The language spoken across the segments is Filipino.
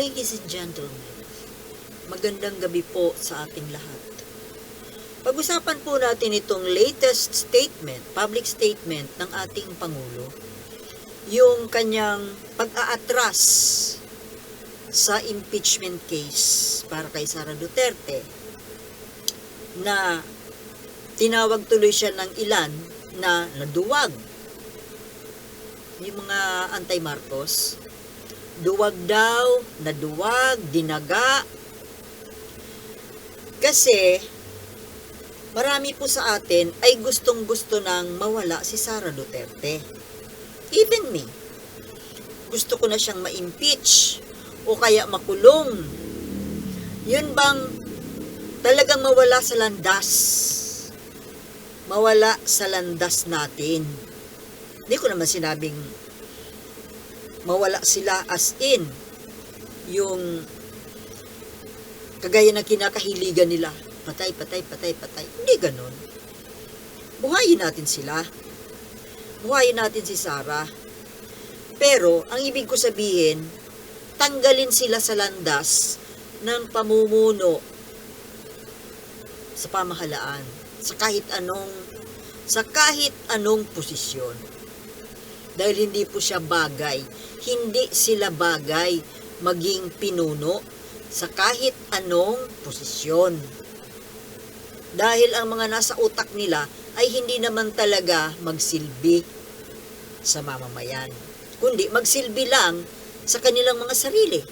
Ladies and gentlemen, magandang gabi po sa ating lahat. Pag-usapan po natin itong latest statement, public statement ng ating Pangulo, yung kanyang pag-aatras sa impeachment case para kay Sara Duterte na tinawag tuloy siya ng ilan na naduwag. Yung mga anti-Marcos, duwag daw, naduwag, dinaga. Kasi, marami po sa atin ay gustong gusto nang mawala si Sara Duterte. Even me. Gusto ko na siyang ma-impeach o kaya makulong. Yun bang talagang mawala sa landas? Mawala sa landas natin. Hindi ko naman sinabing mawala sila as in yung kagaya ng kinakahiligan nila. Patay, patay, patay, patay. Hindi ganun. Buhayin natin sila. Buhayin natin si Sarah. Pero, ang ibig ko sabihin, tanggalin sila sa landas ng pamumuno sa pamahalaan, sa kahit anong sa kahit anong posisyon. Dahil hindi po siya bagay, hindi sila bagay maging pinuno sa kahit anong posisyon. Dahil ang mga nasa utak nila ay hindi naman talaga magsilbi sa mamamayan, kundi magsilbi lang sa kanilang mga sarili.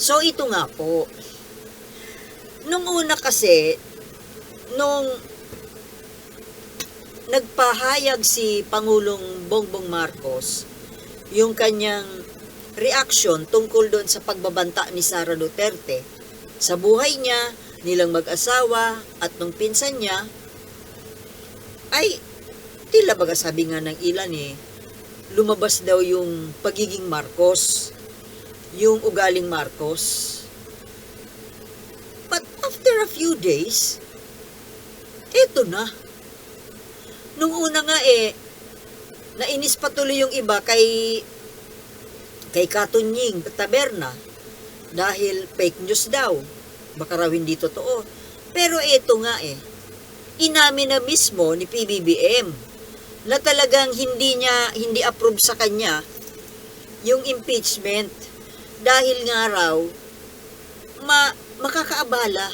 So ito nga po, nung una kasi, nung nagpahayag si Pangulong Bongbong Marcos, yung kanyang reaction tungkol doon sa pagbabanta ni Sara Duterte sa buhay niya, nilang mag-asawa at nung pinsan niya, ay tila baga sabi nga ng ilan eh, lumabas daw yung pagiging Marcos, yung ugaling Marcos. But after a few days, eto na. Nung una nga eh, nainis patuloy yung iba kay kay Katunying Taberna dahil fake news daw. Baka raw hindi totoo. Pero eto nga eh, inamin na mismo ni PBBM na talagang hindi niya hindi approve sa kanya yung impeachment dahil nga raw ma, makakaabala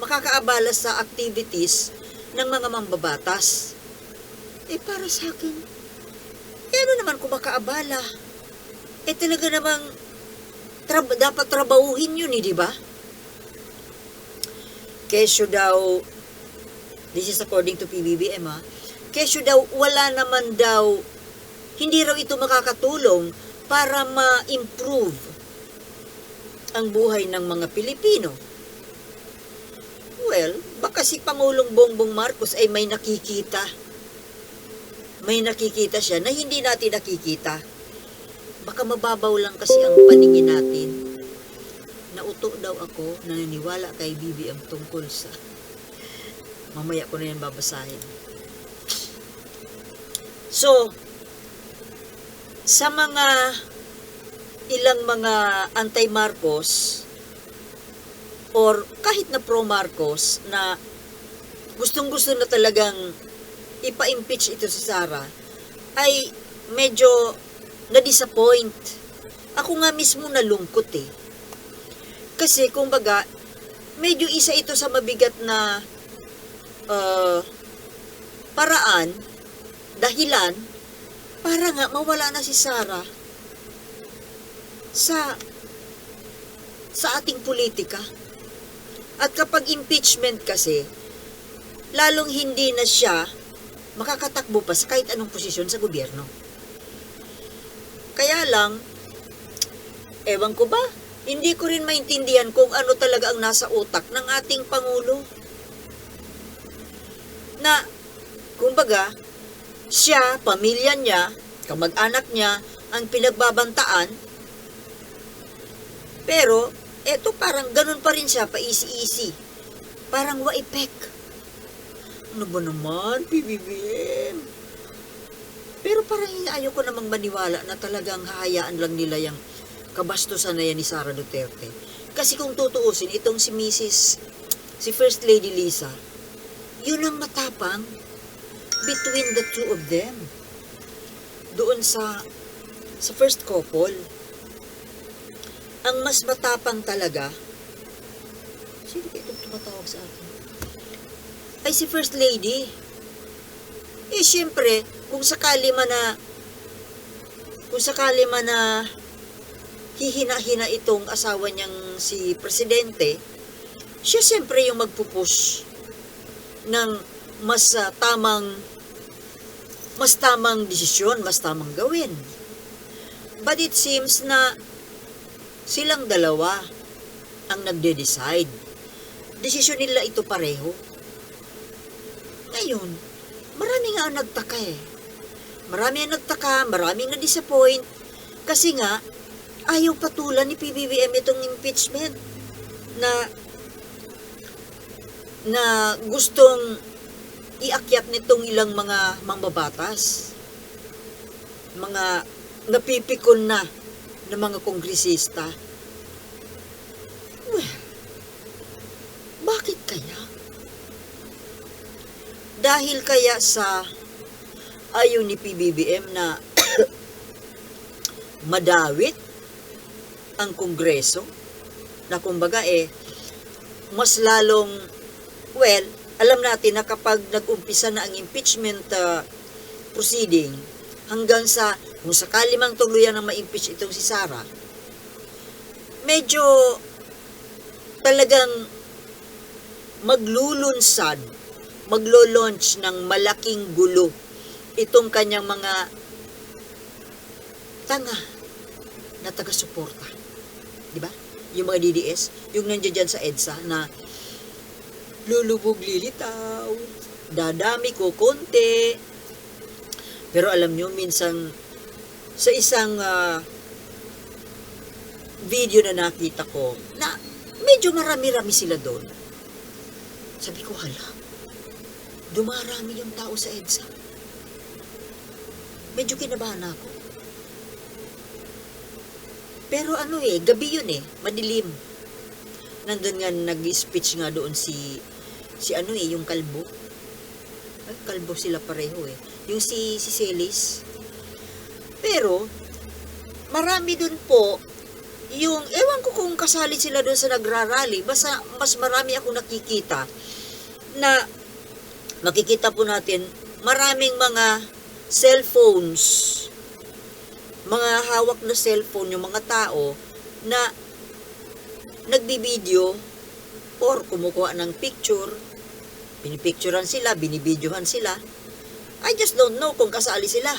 makakaabala sa activities ng mga mambabatas. Eh para sa akin, eh ano naman kung makaabala? Eh talaga namang trab- dapat trabahuhin yun eh, di ba? Kesyo daw, this is according to PBBM ha, kesyo daw wala naman daw, hindi raw ito makakatulong para ma-improve ang buhay ng mga Pilipino. Well, baka si Pangulong Bongbong Marcos ay may nakikita. May nakikita siya na hindi natin nakikita. Baka mababaw lang kasi ang paningin natin. Nauto daw ako, naniniwala kay BBM tungkol sa... Mamaya ko na yan babasahin. So, sa mga ilang mga anti-Marcos or kahit na pro-Marcos na gustong-gusto na talagang ipa-impeach ito si Sara ay medyo na-disappoint. Ako nga mismo nalungkot eh. Kasi kumbaga, medyo isa ito sa mabigat na uh, paraan, dahilan, para nga mawala na si Sara sa sa ating politika. At kapag impeachment kasi, lalong hindi na siya makakatakbo pa sa kahit anong posisyon sa gobyerno. Kaya lang, ewan ko ba, hindi ko rin maintindihan kung ano talaga ang nasa utak ng ating Pangulo. Na, kumbaga, siya, pamilya niya, kamag-anak niya, ang pinagbabantaan, pero, eto parang ganun pa rin siya, paisi-isi. Parang waipek. Ano ba naman, PBBM? Pero parang ayaw ko namang maniwala na talagang hahayaan lang nila yung kabastusan na yan ni Sara Duterte. Kasi kung tutuusin, itong si Mrs. si First Lady Lisa, yun ang matapang between the two of them. Doon sa sa first couple. Ang mas matapang talaga, sino itong tumatawag sa akin? Ay si First Lady. Eh, syempre, kung sakali man na kung sakali man na hihina-hina itong asawa niyang si Presidente, siya siyempre yung magpupush ng mas ah, tamang mas tamang desisyon, mas tamang gawin. But it seems na silang dalawa ang nagde-decide. Desisyon nila ito pareho. Ngayon, marami nga ang nagtaka eh. Marami ang nagtaka, maraming na-disappoint. Kasi nga, ayaw patulan ni PBBM itong impeachment na na gustong iakyat nitong ilang mga mambabatas. Mga napipikon na ng mga kongresista. Well, bakit kaya? Dahil kaya sa ayaw ni PBBM na madawit ang kongreso na kumbaga eh mas lalong well alam natin na kapag nag-umpisa na ang impeachment uh, proceeding hanggang sa kung sakali mang tuluyan na ma-impeach itong si Sara medyo talagang maglulunsad maglo-launch ng malaking gulo itong kanyang mga tanga na taga-suporta. Di ba? Yung mga DDS, yung nandiyan dyan sa EDSA na lulubog lilitaw, dadami ko konti. Pero alam nyo, minsan sa isang ah, video na nakita ko, na medyo marami-rami sila doon. Sabi ko, hala, dumarami yung tao sa EDSA. Medyo kinabahan ako. Pero ano eh, gabi yun eh, madilim. Nandun nga nag-speech nga doon si, si ano eh, yung kalbo. Ay, kalbo sila pareho eh. Yung si, si Celis. Pero, marami dun po, yung, ewan ko kung kasali sila doon sa nagrarally, basta mas marami ako nakikita na makikita po natin maraming mga cellphones mga hawak na cellphone yung mga tao na nagbibideo or kumukuha ng picture. Pinipicturean sila, binibidyohan sila. I just don't know kung kasali sila.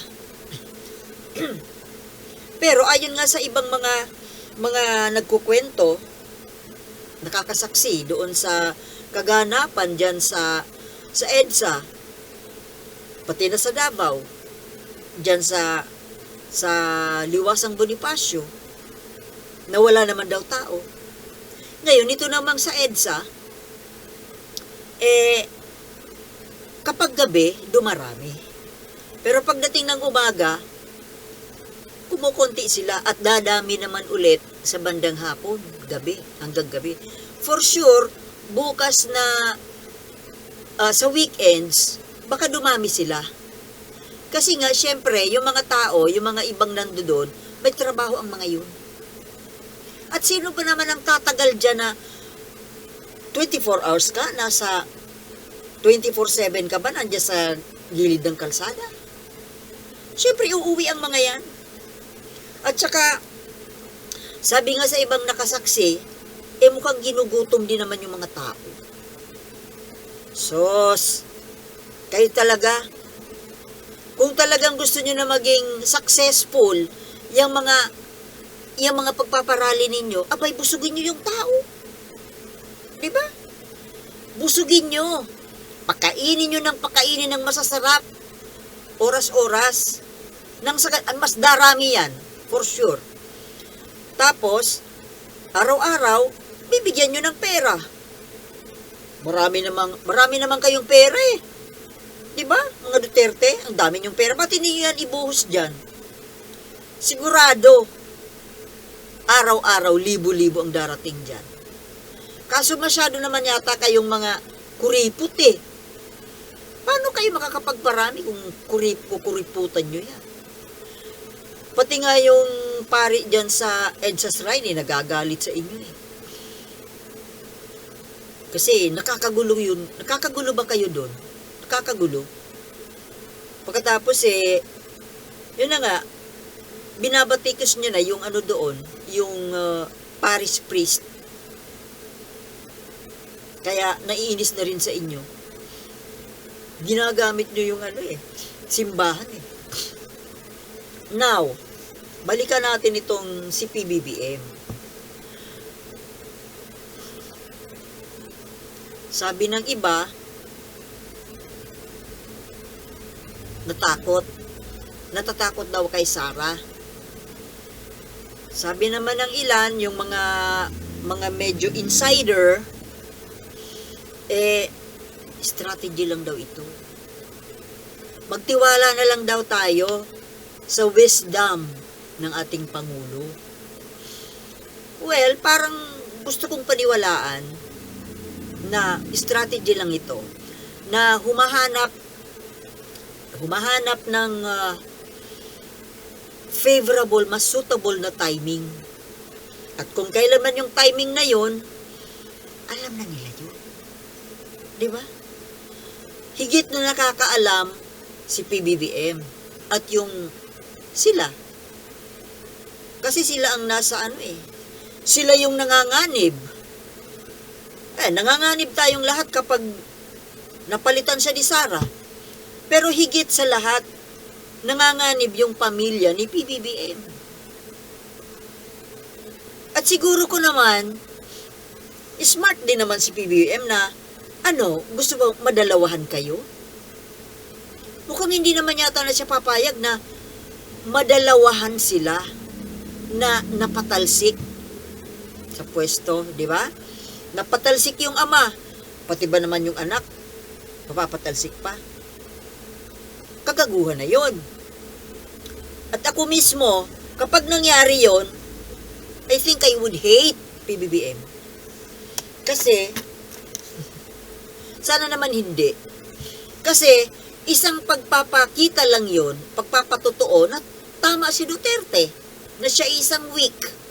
Pero ayon nga sa ibang mga mga nagkukwento nakakasaksi doon sa kaganapan dyan sa sa EDSA pati na sa Davao dyan sa sa liwasang Bonifacio na wala naman daw tao. Ngayon, ito namang sa EDSA, eh, kapag gabi, dumarami. Pero pagdating ng umaga, kumukunti sila at dadami naman ulit sa bandang hapon, gabi, hanggang gabi. For sure, bukas na ah, sa weekends, baka dumami sila. Kasi nga, syempre, yung mga tao, yung mga ibang nandoon, may trabaho ang mga yun. At sino ba naman ang tatagal dyan na 24 hours ka, nasa 24-7 ka ba, nandiyan sa gilid ng kalsada? Syempre, uuwi ang mga yan. At saka, sabi nga sa ibang nakasaksi, eh mukhang ginugutom din naman yung mga tao. Sos, kayo talaga, kung talagang gusto nyo na maging successful, yung mga yung mga pagpaparali ninyo, abay, busugin nyo yung tao. Di ba? Busugin nyo. Pakainin nyo ng pakainin ng masasarap. Oras-oras. Nang sa, mas darami yan, for sure. Tapos, araw-araw, bibigyan nyo ng pera. Marami namang, marami namang kayong pera eh. Di ba? Mga Duterte, ang dami niyong pera. Ba't hindi yan ibuhos dyan? Sigurado. araw-araw, libo-libo ang darating dyan. Kaso masyado naman yata kayong mga kuripot eh. Paano kayo makakapagparami kung kurip, kukuriputan nyo yan? Pati nga yung pari dyan sa EDSA Shrine, eh, nagagalit sa inyo eh. Kasi nakakagulo yun. Nakakagulo ba kayo doon? Nakakagulo. Pagkatapos eh, yun na nga, binabatikos niya na yung ano doon, yung uh, parish priest. Kaya naiinis na rin sa inyo. Ginagamit nyo yung ano eh, simbahan eh. Now, balikan natin itong si PBBM. Sabi ng iba, natakot. Natatakot daw kay Sarah. Sabi naman ng ilan, yung mga mga medyo insider, eh, strategy lang daw ito. Magtiwala na lang daw tayo sa wisdom ng ating Pangulo. Well, parang gusto kong paniwalaan na strategy lang ito na humahanap humahanap ng uh, favorable, mas suitable na timing. At kung kailan man yung timing na yon, alam na nila yun. Di ba? Higit na nakakaalam si PBBM at yung sila. Kasi sila ang nasa ano eh. Sila yung nanganganib. Eh, nanganganib tayong lahat kapag napalitan siya ni Sarah. Pero higit sa lahat, nanganganib yung pamilya ni PBBM. At siguro ko naman, smart din naman si PBBM na, ano, gusto ba madalawahan kayo? Mukhang hindi naman yata na siya papayag na madalawahan sila na napatalsik sa pwesto, di ba? Napatalsik yung ama, pati ba naman yung anak, mapapatalsik pa. Kagaguhan na yon. At ako mismo, kapag nangyari yon, I think I would hate PBBM. Kasi, sana naman hindi. Kasi, isang pagpapakita lang yon, pagpapatotoo na tama si Duterte, na siya isang weak.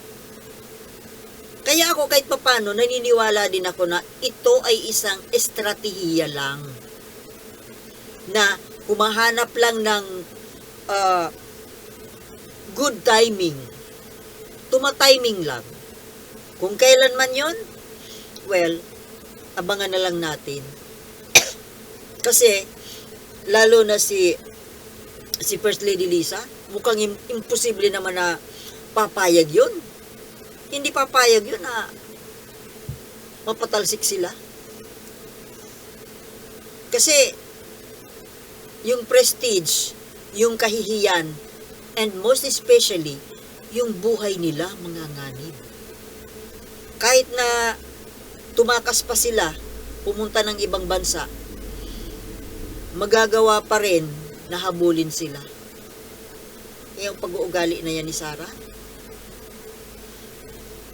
Ako kahit papano, naniniwala din ako na ito ay isang estratehiya lang. Na humahanap lang ng uh, good timing. Tumatiming lang. Kung kailan man yon, well, abangan na lang natin. Kasi, lalo na si si First Lady Lisa, mukhang im- imposible naman na papayag yun. Hindi papayag yun na mapatalsik sila. Kasi, yung prestige, yung kahihiyan, and most especially, yung buhay nila mga nganib. Kahit na tumakas pa sila, pumunta ng ibang bansa, magagawa pa rin na habulin sila. Yung pag-uugali na yan ni Sarah.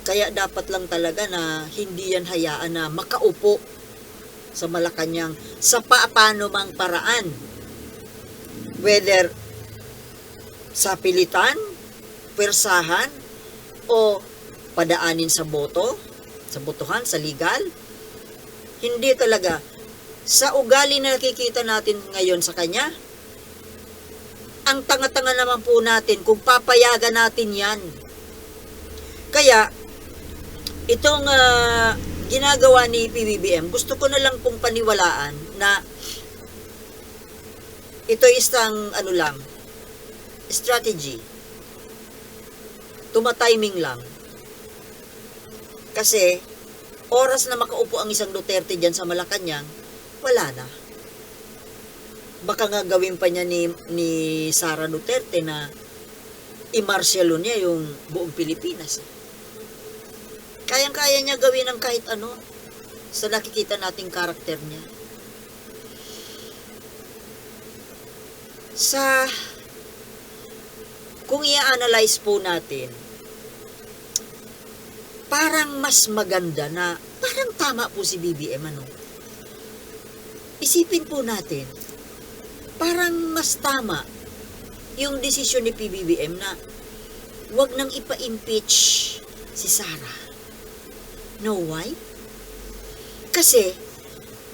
Kaya dapat lang talaga na hindi yan hayaan na makaupo sa Malacanang sa paano mang paraan. Whether sa pilitan, persahan, o padaanin sa boto, sa botohan, sa legal. Hindi talaga. Sa ugali na nakikita natin ngayon sa kanya, ang tanga-tanga naman po natin kung papayagan natin yan. Kaya, itong uh, ginagawa ni PBBM, gusto ko na lang pong paniwalaan na ito isang ano lang, strategy. Tumatiming lang. Kasi, oras na makaupo ang isang Duterte dyan sa Malacanang, wala na. Baka nga gawin pa niya ni, ni Sara Duterte na imarsyalo niya yung buong Pilipinas. Kayang-kaya niya gawin ng kahit ano sa nakikita nating karakter niya. Sa kung i-analyze po natin parang mas maganda na parang tama po si BBM ano. Isipin po natin, parang mas tama yung desisyon ni PBBM na wag nang ipa-impeach si Sara. Know why? Kasi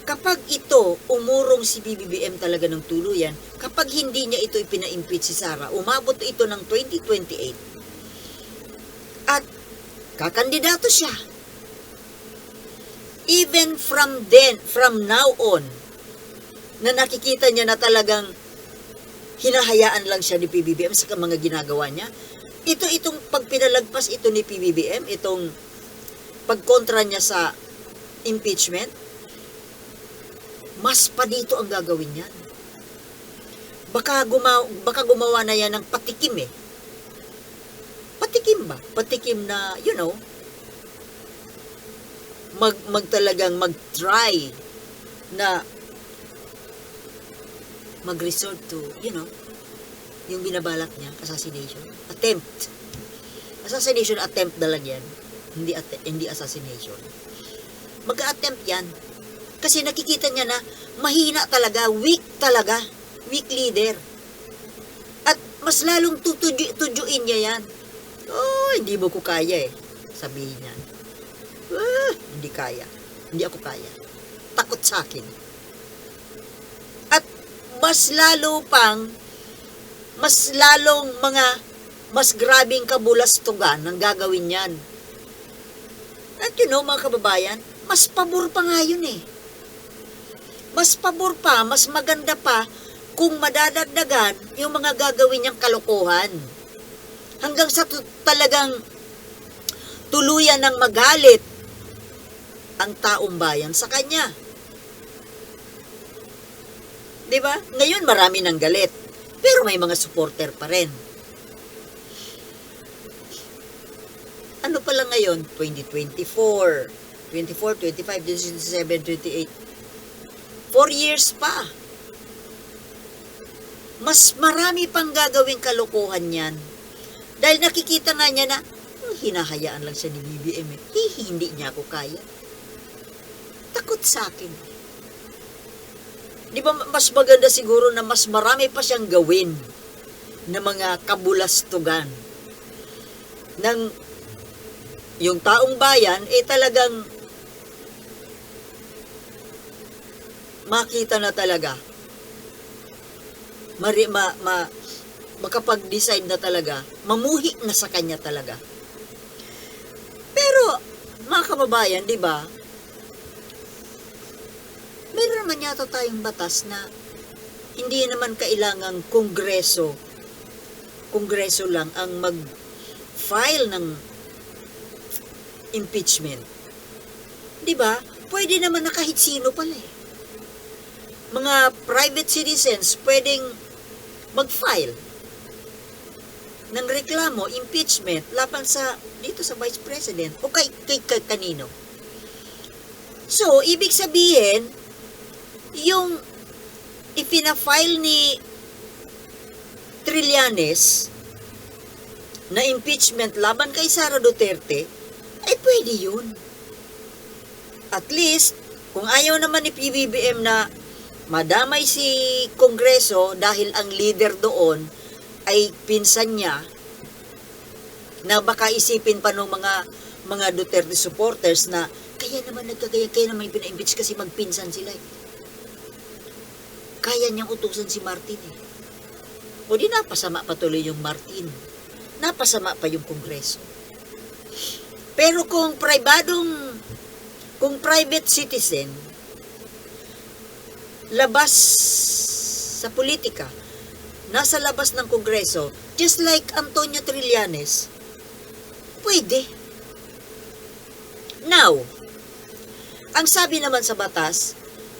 kapag ito umurong si BBBM talaga ng tuluyan, kapag hindi niya ito ipina-impeach si Sara, umabot ito ng 2028 at kakandidato siya. Even from then, from now on, na nakikita niya na talagang hinahayaan lang siya ni PBBM sa mga ginagawa niya, ito itong pagpinalagpas ito ni PBBM, itong pagkontra niya sa impeachment, mas pa dito ang gagawin niyan. Baka gumawa, baka gumawa na yan ng patikim eh. Patikim ba? Patikim na, you know, mag, mag talagang mag-try na mag-resort to, you know, yung binabalak niya, assassination. Attempt. Assassination attempt na lang yan. Hindi, hindi assassination. Mag-attempt yan. Kasi nakikita niya na mahina talaga, weak talaga, weak leader. At mas lalong tutuju, tujuin niya yan. Oh, hindi mo ko kaya eh. Sabihin niya. Ah, hindi kaya. Hindi ako kaya. Takot sa akin. At mas lalo pang, mas lalong mga, mas grabing kabulastugan ang gagawin niyan. At you know, mga kababayan, mas pabor pa nga yun eh. Mas pabor pa, mas maganda pa kung madadagdagan yung mga gagawin niyang kalokohan. Hanggang sa talagang tuluyan ng magalit ang taong bayan sa kanya. 'Di ba? Ngayon marami ng galit, pero may mga supporter pa rin. Pa lang ngayon? 2024, 24, 25, 27, 28. Four years pa. Mas marami pang gagawing kalokohan yan. Dahil nakikita nga niya na, "Hmm, hinahayaan lang siya ni BBM eh. Hindi niya ako kaya. Takot sa akin. Di ba mas maganda siguro na mas marami pa siyang gawin na mga kabulastugan ng yung taong bayan eh talagang makita na talaga. Mari, ma, ma, makapag-decide na talaga. Mamuhi na sa kanya talaga. Pero mga kababayan di ba meron naman yata tayong batas na hindi naman kailangang kongreso kongreso lang ang mag-file ng impeachment. 'Di ba? Pwede naman na kahit sino pala eh. Mga private citizens pwedeng mag-file ng reklamo, impeachment laban sa dito sa Vice President o kay, kay, kay kanino. So, ibig sabihin, yung ipina-file ni Trillanes na impeachment laban kay Sara Duterte, pwede yun. At least, kung ayaw naman ni PBBM na madamay si Kongreso dahil ang leader doon ay pinsan niya, na baka isipin pa ng mga mga Duterte supporters na kaya naman nagkagaya, kaya naman pina-impeach kasi magpinsan sila eh. Kaya niyang utusan si Martin eh. O di napasama patuloy yung Martin. Napasama pa yung Kongreso. Pero kung pribadong, kung private citizen, labas sa politika, nasa labas ng Kongreso, just like Antonio Trillanes, pwede. Now, ang sabi naman sa batas,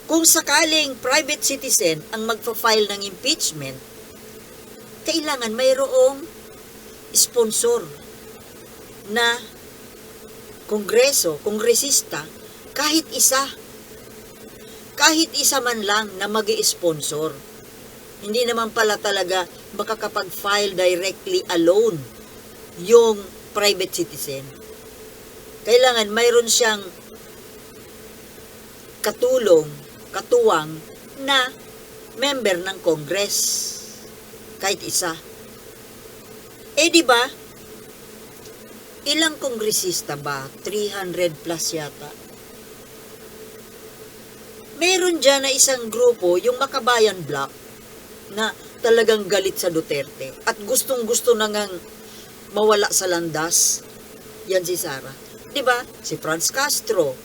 kung sakaling private citizen ang magpa-file ng impeachment, kailangan mayroong sponsor na kongreso, kongresista, kahit isa, kahit isa man lang na mag sponsor Hindi naman pala talaga makakapag-file directly alone yung private citizen. kailangan mayroon siyang katulong, katuwang na member ng Congress. Kahit isa. Eh di ba? Ilang kongresista ba? 300 plus yata. Meron dyan na isang grupo, yung Makabayan Block, na talagang galit sa Duterte at gustong gusto na ngang mawala sa landas. Yan si Sara. 'Di ba? Si Franz Castro.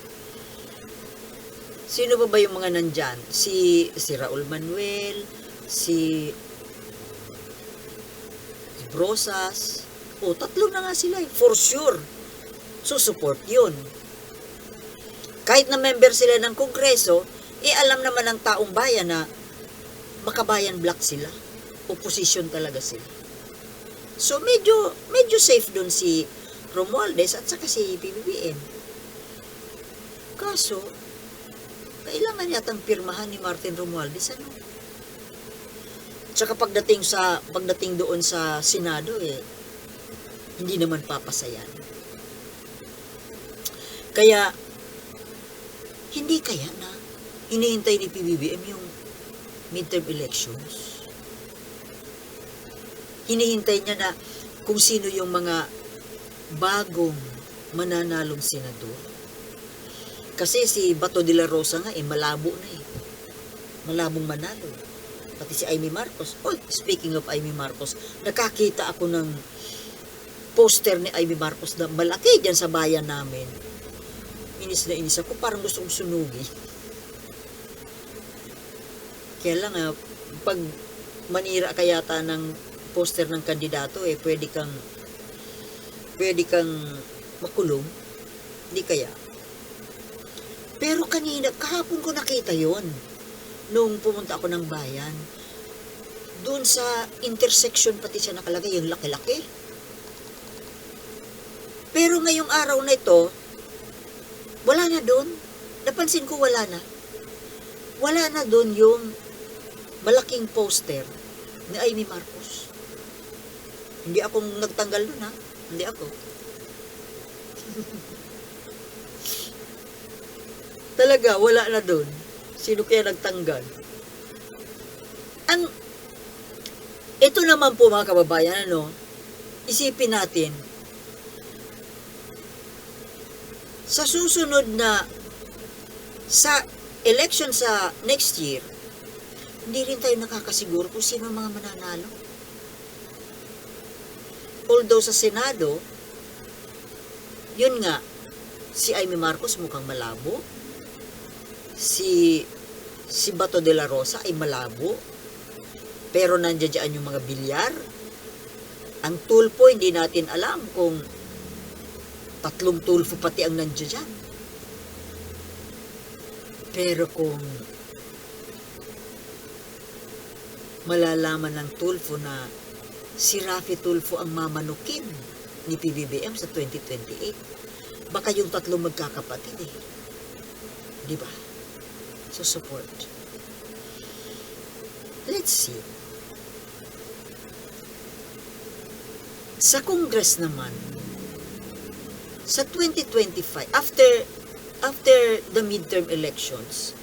Sino ba ba yung mga nandyan? Si si Raul Manuel, si Brosas. O, tatlo na nga sila eh. For sure. So, support yun. Kahit na member sila ng Kongreso, eh alam naman ng taong bayan na makabayan black sila. Opposition talaga sila. So medyo medyo safe doon si Romualdez at saka si PBBM. Kaso, kailangan yatang pirmahan ni Martin Romualdez ano? Tsaka pagdating sa pagdating doon sa Senado eh hindi naman papasayan. Kaya hindi kaya na hinihintay ni PBBM yung midterm elections. Hinihintay niya na kung sino yung mga bagong mananalong senador. Kasi si Bato de la Rosa nga eh, malabo na eh. Malabong manalo. Pati si Amy Marcos. Oh, speaking of Amy Marcos, nakakita ako ng poster ni Amy Marcos na malaki dyan sa bayan namin. Inis na inis ako, parang gusto kong sunugi. Kaya lang ah, pag manira ka yata ng poster ng kandidato eh, pwede kang pwede kang makulong. Hindi kaya. Pero kanina, kahapon ko nakita yon nung pumunta ako ng bayan. Doon sa intersection pati siya nakalagay, yung laki-laki. Pero ngayong araw na ito, wala na doon. Napansin ko wala na. Wala na doon yung malaking poster ni Amy Marcos. Hindi ako nagtanggal doon ha. Hindi ako. Talaga, wala na doon. Sino kaya nagtanggal? Ang, ito naman po mga kababayan, ano, isipin natin, sa susunod na sa election sa next year, hindi rin tayo nakakasiguro kung sino ang mga mananalo. Although sa Senado, yun nga, si Amy Marcos mukhang malabo. Si si Bato de la Rosa ay malabo. Pero nandiyan yung mga bilyar. Ang tulpo, hindi natin alam kung tatlong tulfo pati ang nandiyan. Pero kung malalaman ng Tulfo na si Rafi Tulfo ang mamanukin ni PBBM sa 2028, baka yung tatlong magkakapatid eh. Di ba? So support. Let's see. Sa Congress naman, sa 2025, after after the midterm elections,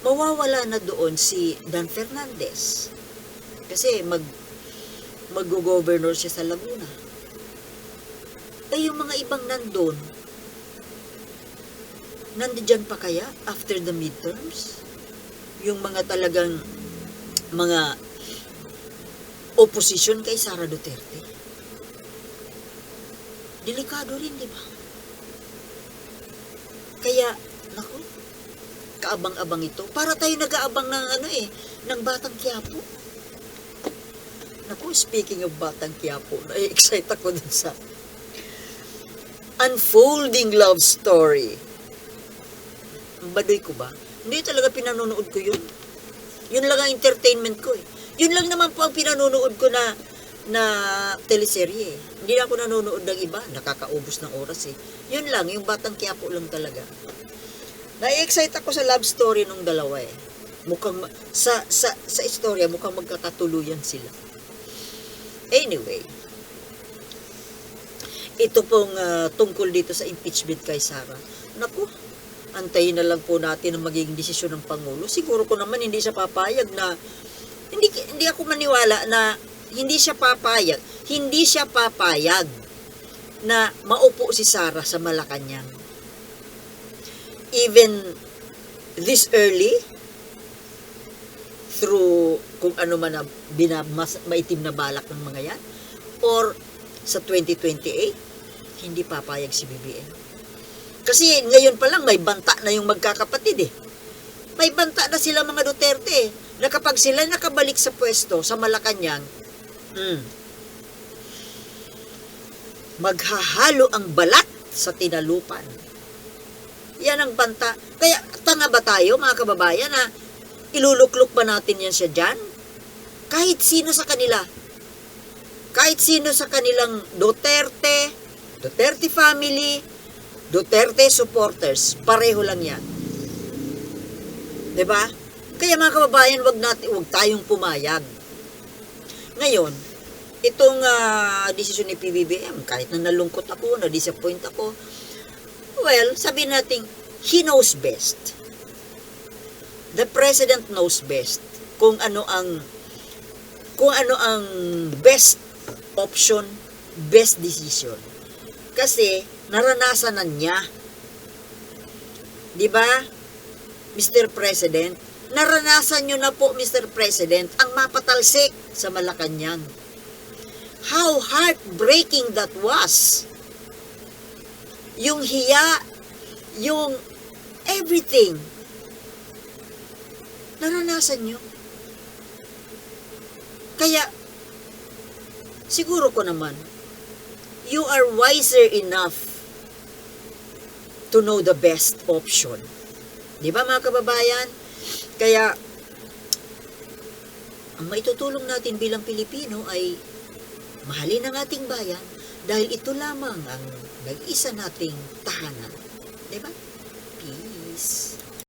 mawawala na doon si Dan Fernandez. Kasi mag mag-governor siya sa Laguna. Eh yung mga ibang nandun, nandiyan pa kaya after the midterms? Yung mga talagang mga opposition kay Sara Duterte. Delikado rin, di ba? Kaya, naku, kaabang-abang ito. Para tayo nag-aabang ng ano eh, ng Batang Quiapo. Naku, speaking of Batang Quiapo, na-excite ako dun sa unfolding love story. Baduy ko ba? Hindi talaga pinanonood ko yun. Yun lang ang entertainment ko eh. Yun lang naman po ang pinanonood ko na na teleserye. eh. Hindi ako nanonood ng iba. Nakakaubos ng oras eh. Yun lang, yung Batang Quiapo lang talaga. Na-excite ako sa love story nung dalawa eh. Mukhang, sa, sa, sa istorya, mukhang magkakatuluyan sila. Anyway, ito pong ah, tungkol dito sa impeachment kay Sara. Naku, antayin na lang po natin ang magiging desisyon ng Pangulo. Siguro ko naman hindi siya papayag na, hindi, hindi ako maniwala na hindi siya papayag, hindi siya papayag na maupo si Sara sa Malacanang. Even this early, through kung ano man na binamas, maitim na balak ng mga yan, or sa 2028, hindi papayag si BBM. Kasi ngayon pa lang may banta na yung magkakapatid eh. May banta na sila mga Duterte eh, na kapag sila nakabalik sa pwesto sa Malacanang, hmm, maghahalo ang balat sa tinalupan. Yan ang banta. Kaya tanga ba tayo mga kababayan na ilulukluk ba natin yan siya dyan? Kahit sino sa kanila. Kahit sino sa kanilang Duterte, Duterte family, Duterte supporters, pareho lang yan. 'Di ba? Kaya mga kababayan, wag natin wag tayong pumayag. Ngayon, itong ah, desisyon ni PBBM, kahit na nalungkot ako, na-disappoint ako, well, sabi natin, he knows best. The president knows best kung ano ang kung ano ang best option, best decision. Kasi naranasan na niya. 'Di ba? Mr. President, naranasan nyo na po, Mr. President, ang mapatalsik sa Malacanang. How heartbreaking that was. Yung hiya, yung everything. Naranasan nyo. Kaya, siguro ko naman, you are wiser enough to know the best option. Di ba mga kababayan? Kaya, ang maitutulong natin bilang Pilipino ay mahalin ang ating bayan dahil ito lamang ang nag-isa nating tahanan. Di ba? Peace.